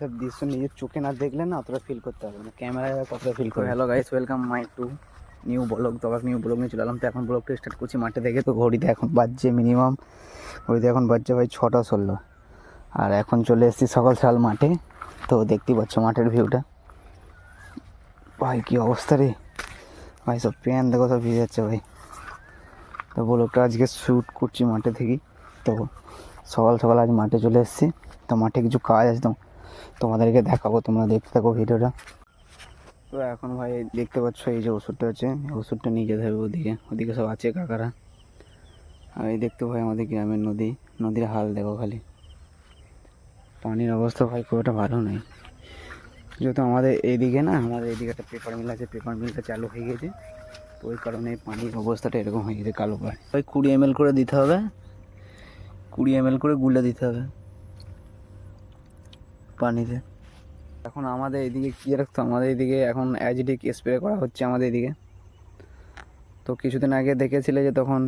এইসব দৃশ্য নিজের চোখে না দেখলে না অতটা ফিল করতে হবে না। ক্যামেরায় কতটা ফিল করে hello guys welcome my to new vlog তো আবার নিউ ব্লগ নিয়ে চলে এলাম। তো এখন ব্লগটা স্টার্ট করছি মাঠে থেকে তো ঘড়িতে এখন বাজছে মিনিমাম ঘড়িতে এখন বাজছে ভাই ছটা ষোলো। আর এখন চলে এসেছি সকাল সকাল মাঠে। তো দেখতেই পাচ্ছ মাঠের ভিউটা ভাই কি অবস্থা রে? ভাই সব প্যান দেখো সব ভিজে যাচ্ছে ভাই। তো ব্লগটা আজকে শ্যুট করছি মাঠে থেকেই। তো সকাল সকাল আজ মাঠে চলে এসেছি। তো মাঠে কিছু কাজ আছে তো তোমাদেরকে দেখাবো, তোমরা দেখতে থাকো ভিডিওটা। তো এখন ভাই দেখতে পাচ্ছ, এই যে ওষুধটা আছে ওষুধটা নিয়ে যেতে হবে ওদিকে। ওদিকে সব আছে কাকারা। আর এই দেখতে ভাই আমাদের গ্রামের নদী। নদীর হাল দেখো খালি। পানির অবস্থা ভাই খুব একটা ভালো নেই। যেহেতু আমাদের এইদিকে না, আমাদের এইদিকে একটা পেপার মিল আছে পেপার মিলটা চালু হয়ে গেছে। তো ওই কারণে পানির অবস্থাটা এরকম হয়ে গেছে কালো পাড়ে ওই কুড়ি এম করে দিতে হবে। কুড়ি এম করে গুলে দিতে হবে। পানিতে। এখন আমাদের এদিকে কী রাখতো আমাদের এদিকে এখন অ্যাজিডিক স্প্রে করা হচ্ছে আমাদের এদিকে তো কিছুদিন আগে দেখেছিলে যে তখন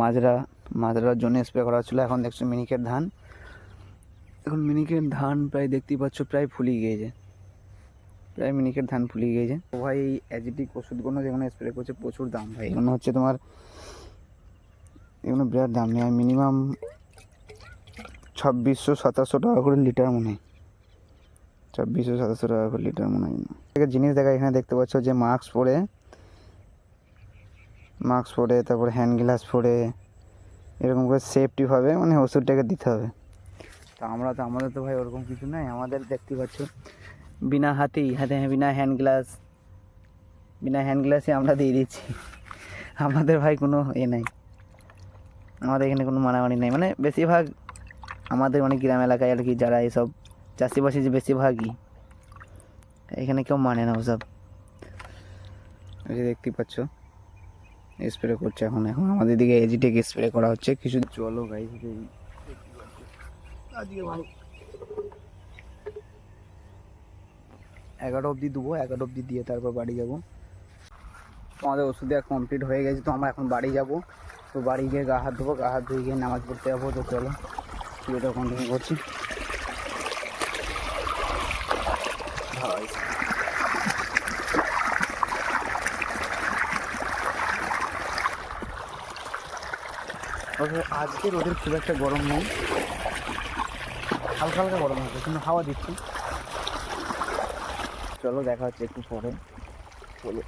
মাজরা, মাজরার জন্য স্প্রে করা হচ্ছিল। এখন দেখছ মিনিকেট ধান। এখন মিনিকেট ধান প্রায় দেখতেই পাচ্ছ, প্রায় ফুলিয়ে গিয়েছে। প্রায় মিনিকেট ধান ফুলিয়ে গিয়েছে। তো ভাই, এই অ্যাজিটিক ওষুধগুলো যেগুলো স্প্রে করছে, প্রচুর দাম ভাই। এগুলো হচ্ছে তোমার, এগুলো বিরাট দাম। নেই মিনিমাম ছাব্বিশশো, সাতাশশো টাকা করে লিটার মনে হয়। ছাব্বিশশো সাতাশশো টাকা করে লিটার মনে হয় একটা জিনিস দেখা, এখানে দেখতে পাচ্ছ যে মাস্ক পরে মাস্ক পরে, তারপর হ্যান্ড গ্লাস পরে, এরকম করে সেফটিভাবে মানে ওষুধটাকে দিতে হবে। তো আমরা তো, আমাদের তো ভাই ওরকম কিছু নাই, আমাদের দেখতে পাচ্ছ, বিনা হাতেই, হাতে বিনা হ্যান্ড গ্লাস বিনা হ্যান্ড গ্লাসে আমরা দিয়ে দিচ্ছি। আমাদের ভাই কোনো এ নাই। আমাদের এখানে কোনো মানামানি নেই। মানে বেশিরভাগ আমাদের অনেক গ্রাম এলাকায় আর কি যারা এসব চাষিবাসি যে বেশিরভাগই, এখানে কেউ মানে না ওসব। এই দেখতেই পাচ্ছ স্প্রে করছে এখন এখন আমাদের দিকে এজিটেক স্প্রে করা হচ্ছে, কিছু জলও গাই এগারো অবধি দেবো এগারো অবধি দিয়ে তারপর বাড়ি যাব। আমাদের ওষুধ দেওয়া কমপ্লিট হয়ে গেছে, তো আমরা এখন বাড়ি যাব। তো বাড়ি গিয়ে গা হাত ধোবো, গা হাত ধুয়ে গিয়ে নামাজ পড়তে যাব, তো চলো। ভিডিওটা কন্টিনিউ করছি। তবে আজকে রোদের খুব একটা গরম নেই। হালকা হালকা গরম হবে কিন্তু হাওয়া দিচ্ছি। চলো দেখা হচ্ছে একটু পরে। চলো